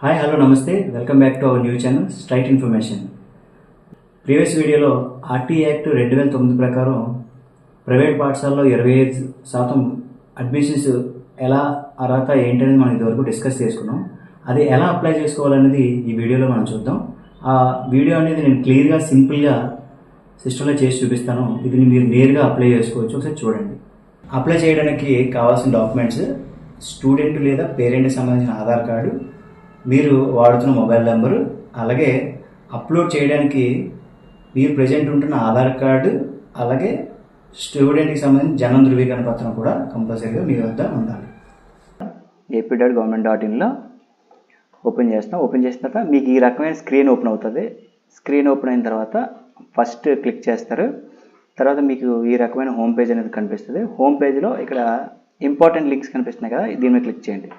Hi hello నమస్తే. Welcome back to our new channel straight information previous వీడియోలో RT act రెండు వేల తొమ్మిది ప్రకారం ప్రైవేట్ పాఠశాలలో ఇరవై ఐదు శాతం అడ్మిషన్స్ ఎలా అర్హత ఏంటనేది మనం ఇదివరకు డిస్కస్ చేసుకున్నాం. అది ఎలా అప్లై చేసుకోవాలనేది ఈ వీడియోలో మనం చూద్దాం. ఆ వీడియో అనేది నేను క్లియర్గా సింపుల్గా సిస్టంలో చేసి చూపిస్తాను. ఇది మీరు నేరుగా అప్లై చేసుకోవచ్చు. ఒకసారి చూడండి. అప్లై చేయడానికి కావాల్సిన డాక్యుమెంట్స్ స్టూడెంట్ లేదా పేరెంట్కి సంబంధించిన ఆధార్ కార్డు మీరు వాడుతున్న మొబైల్ నెంబరు అలాగే అప్లోడ్ చేయడానికి మీరు ప్రజెంట్ ఉంటున్న ఆధార్ కార్డు అలాగే స్టూడెంట్కి సంబంధించి జనం ధృవీకరణ పత్రం కూడా కంపల్సరీగా మీ వద్ద ఉండాలి. ఏపీ డాట్ గవర్నమెంట్ డాట్ ఇన్లో ఓపెన్ చేస్తాం ఓపెన్ చేసిన తర్వాత మీకు ఈ రకమైన స్క్రీన్ ఓపెన్ అవుతుంది. స్క్రీన్ ఓపెన్ అయిన తర్వాత ఫస్ట్ క్లిక్ చేస్తారు. తర్వాత మీకు ఈ రకమైన హోమ్ పేజ్ అనేది కనిపిస్తుంది. హోమ్ పేజ్లో ఇక్కడ ఇంపార్టెంట్ లింక్స్ కనిపిస్తున్నాయి కదా దీని మీద క్లిక్ చేయండి.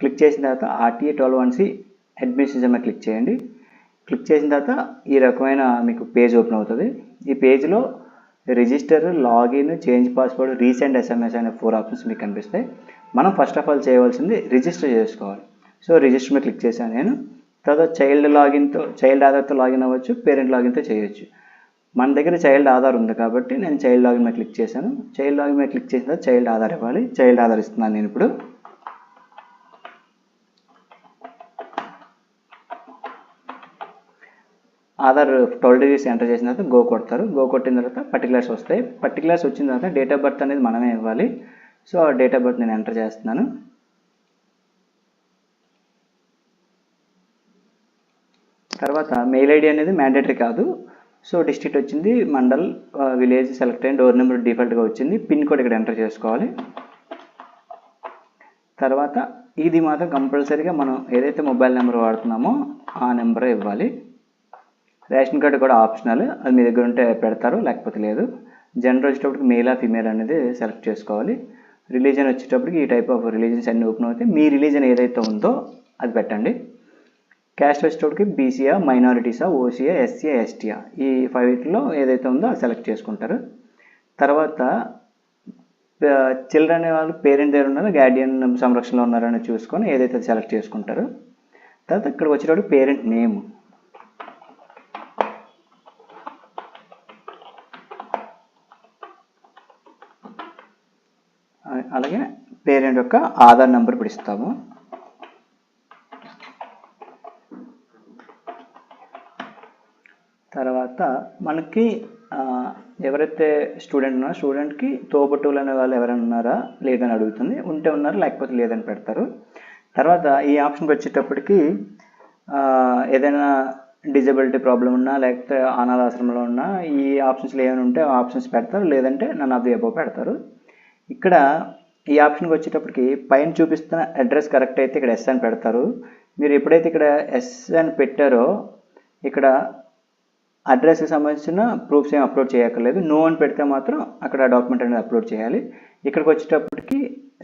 క్లిక్ చేసిన తర్వాత RTA twelve one C admission మీద క్లిక్ చేయండి. క్లిక్ చేసిన తర్వాత ఈ రకమైన మీకు పేజ్ ఓపెన్ అవుతుంది. ఈ పేజ్లో register login change password recent SMS అనే ఫోర్ ఆప్షన్స్ మీకు కనిపిస్తాయి. మనం ఫస్ట్ ఆఫ్ ఆల్ చేయవలసింది రిజిస్టర్ చేసుకోవాలి. సో రిజిస్టర్ మీద క్లిక్ చేశాను నేను. తర్వాత చైల్డ్ లాగిన్తో చైల్డ్ ఆధార్తో లాగిన్ అవ్వచ్చు పేరెంట్ లాగిన్తో చేయొచ్చు. మన దగ్గర చైల్డ్ ఆధార్ ఉంది కాబట్టి నేను చైల్డ్ లాగిన్ మీద క్లిక్ చేశాను. చైల్డ్ లాగిన్ మీద క్లిక్ చేసిన తర్వాత చైల్డ్ ఆధార్ ఇవ్వాలి. చైల్డ్ ఆధార్ ఇస్తున్నాను నేను ఇప్పుడు. ఆధార్ ట్వెల్వ్ డిగ్రీస్ ఎంటర్ చేసిన తర్వాత గో కొడతారు. గో కొట్టిన తర్వాత పర్టికులర్స్ వస్తాయి. పర్టికులర్స్ వచ్చిన తర్వాత డేట్ ఆఫ్ బర్త్ అనేది మనమే ఇవ్వాలి. సో ఆ డేట్ ఆఫ్ బర్త్ నేను ఎంటర్ చేస్తున్నాను. తర్వాత మెయిల్ ఐడి అనేది మ్యాండేటరీ కాదు. సో డిస్ట్రిక్ట్ వచ్చింది మండల్ విలేజ్ సెలెక్ట్ అయిన డోర్ నెంబర్ డిఫాల్ట్గా వచ్చింది. పిన్ కోడ్ ఇక్కడ ఎంటర్ చేసుకోవాలి. తర్వాత ఇది మాత్రం కంపల్సరీగా మనం ఏదైతే మొబైల్ నెంబర్ వాడుతున్నామో ఆ నెంబర్ ఇవ్వాలి. రేషన్ కార్డు కూడా ఆప్షనల్. అది మీ దగ్గర ఉంటే పెడతారు లేకపోతే లేదు. జెండర్ వచ్చేటప్పటికి మేలా ఫీమేల్ అనేది సెలెక్ట్ చేసుకోవాలి. రిలీజన్ వచ్చేటప్పటికి ఈ టైప్ ఆఫ్ రిలీజన్స్ అన్ని ఓపెన్ అవుతాయి. మీ రిలీజన్ ఏదైతే ఉందో అది పెట్టండి. క్యాస్ట్ వచ్చేటప్పటికి బీసీఆ మైనారిటీసా ఓసీఆ ఎస్సీఆ ఎస్టీఆ ఈ ఫైవ్లో ఏదైతే ఉందో అది సెలెక్ట్ చేసుకుంటారు. తర్వాత చిల్డ్రన్ అనే వాళ్ళు పేరెంట్ దగ్గర ఉన్నారో గార్డియన్ సంరక్షణలో ఉన్నారని చూసుకొని ఏదైతే సెలెక్ట్ చేసుకుంటారో. తర్వాత ఇక్కడ వచ్చేటప్పుడు పేరెంట్ నేమ్ అలాగే పేరెంట్ యొక్క ఆధార్ నెంబర్ ఇప్పుడు ఇస్తాము. తర్వాత మనకి ఎవరైతే స్టూడెంట్ ఉన్నారో స్టూడెంట్కి తోబుట్టువులు అనే వాళ్ళు ఎవరైనా ఉన్నారా? లేదని అడుగుతుంది. ఉంటే ఉన్నారు లేకపోతే లేదని పెడతారు. తర్వాత ఈ ఆప్షన్కి వచ్చేటప్పటికి ఏదైనా డిజబిలిటీ ప్రాబ్లం ఉన్నా లేకపోతే అనాథాశ్రమంలో ఉన్నా ఈ ఆప్షన్స్లో ఏమైనా ఉంటే ఆప్షన్స్ పెడతారు. లేదంటే నన్ను అది ఎబో పెడతారు. ఇక్కడ ఈ ఆప్షన్కి వచ్చేటప్పటికి పైన చూపిస్తున్న అడ్రస్ కరెక్ట్ అయితే ఇక్కడ ఎస్ అని పెడతారు. మీరు ఎప్పుడైతే ఇక్కడ ఎస్ అని పెట్టారో ఇక్కడ అడ్రస్కి సంబంధించిన ప్రూఫ్స్ ఏం అప్లోడ్ చేయక్కర్లేదు. నో అని పెడితే మాత్రం అక్కడ డాక్యుమెంట్ అనేది అప్లోడ్ చేయాలి. ఇక్కడికి వచ్చేటప్పటికి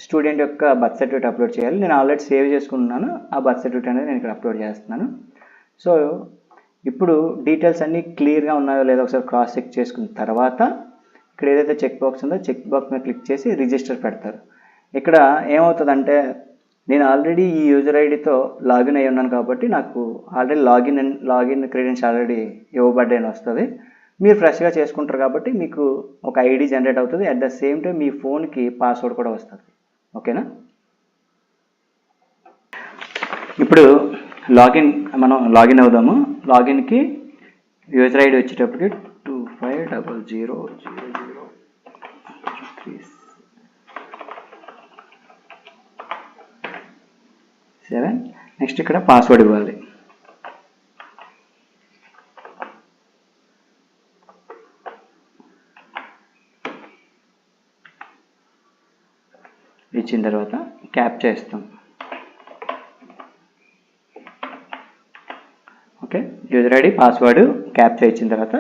స్టూడెంట్ యొక్క బర్త్ సర్టిఫికేట్ అప్లోడ్ చేయాలి. నేను ఆల్రెడీ సేవ్ చేసుకున్నాను. ఆ బర్త్ సర్టిఫికేట్ అనేది నేను ఇక్కడ అప్లోడ్ చేస్తున్నాను. సో ఇప్పుడు డీటెయిల్స్ అన్నీ క్లియర్గా ఉన్నాయో లేదో ఒకసారి క్రాస్ చెక్ చేసుకున్న తర్వాత ఇక్కడ ఏదైతే చెక్ బాక్స్ ఉందో చెక్ బాక్స్ మీద క్లిక్ చేసి రిజిస్టర్ పెడతారు. ఇక్కడ ఏమవుతుందంటే నేను ఆల్రెడీ ఈ యూజర్ ఐడితో లాగిన్ అయి ఉన్నాను కాబట్టి నాకు already login login credentials already ఇవ్వబడ్డాయని వస్తుంది. మీరు ఫ్రెష్గా చేసుకుంటారు కాబట్టి మీకు ఒక ఐడి జనరేట్ అవుతుంది. అట్ ద సేమ్ టైం మీ ఫోన్కి పాస్వర్డ్ కూడా వస్తుంది. ఓకేనా ఇప్పుడు లాగిన్ మనం లాగిన్ అవుదాము. లాగిన్కి యూజర్ ఐడి వచ్చేటప్పటికి two five double zero zero zero three seven. Next ఇక్కడ పాస్వర్డ్ ఇవ్వాలి. ఇచ్చిన తర్వాత క్యాప్ చేస్తాం. Okay? User ID password capture ఇచ్చిన తర్వాత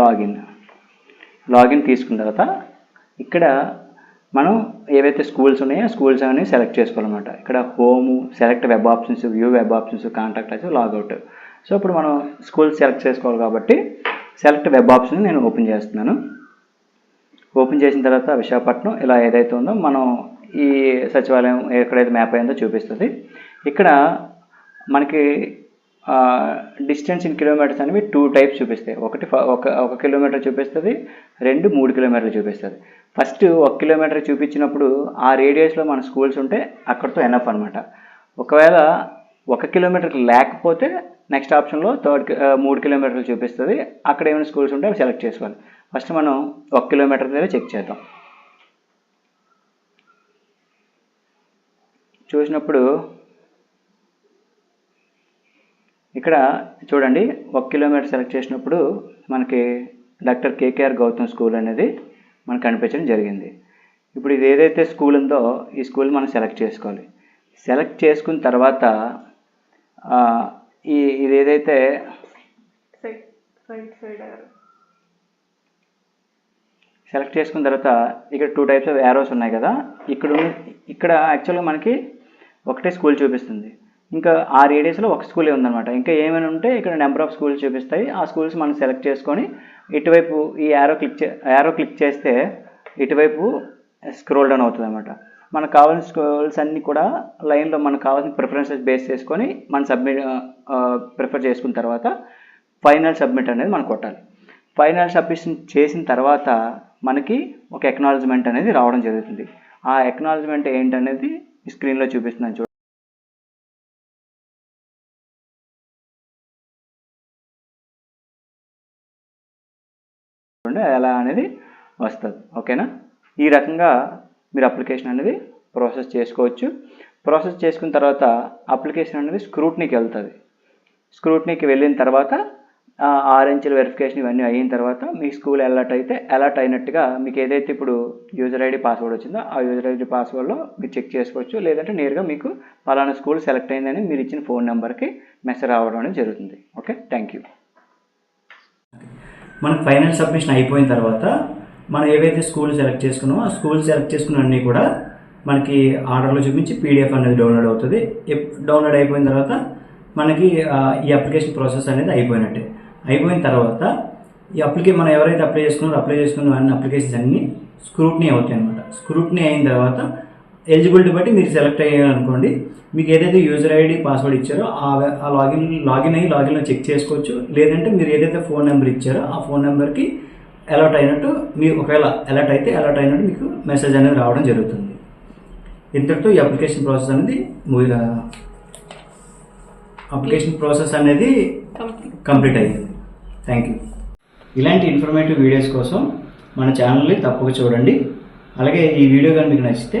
లాగిన్. లాగిన్ తీసుకున్న తర్వాత ఇక్కడ మనం ఏవైతే స్కూల్స్ ఉన్నాయో స్కూల్స్ అవన్నీ సెలెక్ట్ చేసుకోవాలన్నమాట. ఇక్కడ home select web options view web options contact అయితే లాగౌట్ సో ఇప్పుడు మనం స్కూల్ సెలెక్ట్ చేసుకోవాలి కాబట్టి సెలెక్ట్ వెబ్ ఆప్షన్ నేను ఓపెన్ చేస్తున్నాను. ఓపెన్ చేసిన తర్వాత విశాఖపట్నం ఇలా ఏదైతే ఉందో మనం ఈ సచివాలయం ఎక్కడైతే మ్యాప్ అయిందో చూపిస్తుంది. ఇక్కడ మనకి డిస్టెన్స్ ఇన్ కిలోమీటర్స్ అనేవి టూ టైప్స్ చూపిస్తాయి. ఒకటి ఒక ఒక కిలోమీటర్ చూపిస్తుంది రెండు మూడు కిలోమీటర్లు చూపిస్తుంది. ఫస్ట్ ఒక కిలోమీటర్ చూపించినప్పుడు ఆ రేడియస్లో మన స్కూల్స్ ఉంటే అక్కడితో ఎనఫ్ అనమాట ఒకవేళ ఒక కిలోమీటర్ లేకపోతే నెక్స్ట్ ఆప్షన్లో థర్డ్ మూడు కిలోమీటర్లు చూపిస్తుంది. అక్కడ ఏమైనా స్కూల్స్ ఉంటే అవి సెలెక్ట్ చేసుకోవాలి. ఫస్ట్ మనం ఒక కిలోమీటర్ దగ్గర చెక్ చేద్దాం. చూసినప్పుడు ఇక్కడ చూడండి ఒక కిలోమీటర్ సెలెక్ట్ చేసినప్పుడు మనకి డాక్టర్ కేకేఆర్ గౌతమ్ స్కూల్ అనేది మనకు కనిపించడం జరిగింది. ఇప్పుడు ఇది ఏదైతే స్కూల్ ఉందో ఈ స్కూల్ మనం సెలెక్ట్ చేసుకోవాలి. సెలెక్ట్ చేసుకున్న తర్వాత ఈ ఇది ఏదైతే సెలెక్ట్ చేసుకున్న తర్వాత ఇక్కడ టూ టైప్స్ ఆఫ్ యారోస్ ఉన్నాయి కదా. ఇక్కడ ఇక్కడ యాక్చువల్గా మనకి ఒకటే స్కూల్ చూపిస్తుంది. ఇంకా ఆ రేడియస్లో ఒక స్కూలే ఉందన్నమాట. ఇంకా ఏమైనా ఉంటే ఇక్కడ నెంబర్ ఆఫ్ స్కూల్స్ చూపిస్తాయి. ఆ స్కూల్స్ మనం సెలెక్ట్ చేసుకొని ఇటువైపు ఈ యారో క్లిక్ చే యారో క్లిక్ చేస్తే ఇటువైపు స్క్రోల్ డౌన్ అవుతుంది అనమాట మనకు కావాల్సిన స్కూల్స్ అన్నీ కూడా లైన్లో మనకు కావాల్సిన ప్రిఫరెన్సెస్ బేస్ చేసుకొని మనం సబ్మిట్ ప్రిఫర్ చేసుకున్న తర్వాత ఫైనల్ సబ్మిట్ అనేది మనం కొట్టాలి. ఫైనల్ సబ్మిషన్ చేసిన తర్వాత మనకి ఒక ఎక్నాలజ్మెంట్ అనేది రావడం జరుగుతుంది. ఆ ఎక్నాలజ్మెంట్ ఏంటనేది స్క్రీన్లో చూపిస్తున్నాను అంటే ఎలా అనేది వస్తుంది. ఓకేనా? ఈ రకంగా మీరు అప్లికేషన్ అనేది ప్రాసెస్ చేసుకోవచ్చు. ప్రాసెస్ చేసుకున్న తర్వాత అప్లికేషన్ అనేది స్క్రూట్నీకి వెళ్తుంది. స్క్రూట్నీకి వెళ్ళిన తర్వాత ఆ ఆరెంజ్ల వెరిఫికేషన్ ఇవన్నీ అయిన తర్వాత మీ స్కూల్ అలర్ట్ అయితే అలర్ట్ అయినట్టుగా మీకు ఏదైతే ఇప్పుడు యూజర్ ఐడి పాస్వర్డ్ వచ్చిందో ఆ యూజర్ ఐడి పాస్వర్డ్లో మీరు చెక్ చేసుకోవచ్చు. లేదంటే నేరుగా మీకు పలానా స్కూల్ సెలెక్ట్ అయిందని మీరు ఇచ్చిన ఫోన్ నెంబర్కి మెసేజ్ రావడం అనేది జరుగుతుంది. ఓకే? థ్యాంక్ యూ మనకు ఫైనల్ సబ్మిషన్ అయిపోయిన తర్వాత మనం ఏవైతే స్కూల్ సెలెక్ట్ చేసుకున్నామో ఆ స్కూల్ సెలెక్ట్ చేసుకున్న అన్నీ కూడా మనకి ఆర్డర్లో చూపించి పీడిఎఫ్ అనేది డౌన్లోడ్ అవుతుంది. డౌన్లోడ్ అయిపోయిన తర్వాత మనకి ఈ అప్లికేషన్ ప్రాసెస్ అనేది అయిపోయినట్టే. అయిపోయిన తర్వాత ఈ అప్లికే మనం ఎవరైతే అప్లై చేసుకున్నారో అప్లై చేసుకున్న అన్ని అప్లికేషన్స్ అన్ని స్క్రూట్నీ అవుతాయి అనమాట స్క్రూట్నీ అయిన తర్వాత ఎలిజిబిలిటీ బట్టి మీరు సెలెక్ట్ అయ్యారు అనుకోండి మీకు ఏదైతే యూజర్ ఐడి పాస్వర్డ్ ఇచ్చారో ఆ లాగిన్ లాగిన్ అయ్యి లాగిన్లో చెక్ చేసుకోవచ్చు. లేదంటే మీరు ఏదైతే ఫోన్ నెంబర్ ఇచ్చారో ఆ ఫోన్ నెంబర్కి అలర్ట్ అయినట్టు మీరు ఒకవేళ అలర్ట్ అయితే అలర్ట్ అయినట్టు మీకు మెసేజ్ అనేది రావడం జరుగుతుంది. ఇంతటితో ఈ అప్లికేషన్ ప్రాసెస్ అనేది అప్లికేషన్ ప్రాసెస్ అనేది కంప్లీట్ కంప్లీట్ అయ్యింది. థ్యాంక్ యూ ఇలాంటి ఇన్ఫర్మేటివ్ వీడియోస్ కోసం మన ఛానల్ని తప్పక చూడండి. అలాగే ఈ వీడియో కానీ మీకు నచ్చితే